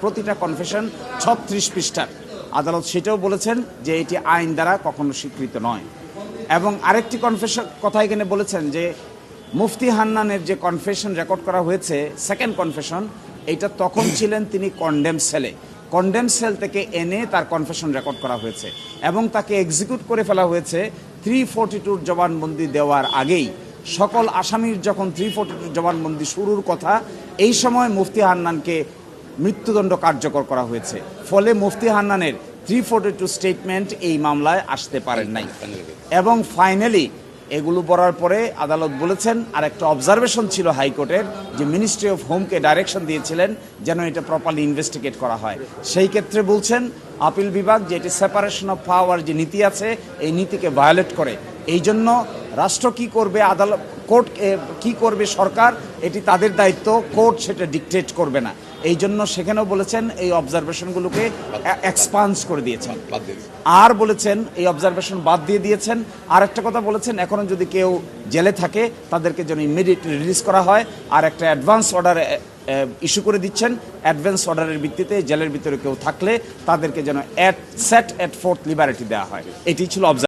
প্রতিটা কনফেশন ছত্রিশ পৃষ্ঠার। আদালত সেটাও বলেছেন যে এটি আইন দ্বারা কখনো স্বীকৃত নয়। এবং আরেকটি কনফেশন কথা এখানে বলেছেন যে মুফতি হান্নানের যে কনফেশন রেকর্ড করা হয়েছে সেকেন্ড কনফেশন এটা তখন ছিলেন তিনি কন্ডেম সেলে কন্ডেম সেল থেকে এনে তার কনফেশন রেকর্ড করা হয়েছে। এবং তাকে এক্সিকিউট করে ফেলা হয়েছে থ্রি ফোরটি টুর জবানবন্দি দেওয়ার আগেই। সকল আসামির যখন থ্রি ফোরটি টুর জবানবন্দি শুরুর কথা, এই সময় মুফতি হান্নানকে মৃত্যুদণ্ড কার্যকর করা হয়েছে। ফলে মুফতি হান্নানের থ্রি ফোর্টি টু স্টেটমেন্ট এই মামলায় আসতে পারেন নাই। এবং ফাইনালি এগুলো পড়ার পরে আদালত বলেছেন আর একটা অবজারভেশন ছিল হাইকোর্টের, যে মিনিস্ট্রি অফ হোমকে ডাইরেকশন দিয়েছিলেন যেন এটা প্রপারলি ইনভেস্টিগেট করা হয়। সেই ক্ষেত্রে বলছেন, আপিল বিভাগ যে এটি সেপারেশন অফ পাওয়ার যে নীতি আছে, এই নীতিকে ভায়োলেট করে। এই জন্য রাষ্ট্র কি করবে, আদালত কোর্ট কি করবে সরকার এটি তাদের দায়িত্ব কোর্ট সেটা ডিকটেট করবে না। এই জন্য সেখানেও বলেছেন এই অবজারভেশনগুলোকে এক্সপান্স করে দিয়েছেন। আর বলেছেন এই অবজারভেশন বাদ দিয়ে দিয়েছেন। আর একটা কথা বলেছেন এখনও যদি কেউ জেলে থাকে তাদেরকে যেন ইমিডিয়েট রিলিজ করা হয়। আর একটা অ্যাডভান্স অর্ডার ইস্যু করে দিচ্ছেন। অ্যাডভান্স অর্ডারের ভিত্তিতে জেলের ভিতরে কেউ থাকলে তাদেরকে যেন at set at forth liberty দেওয়া হয়। এটি ছিল অবজার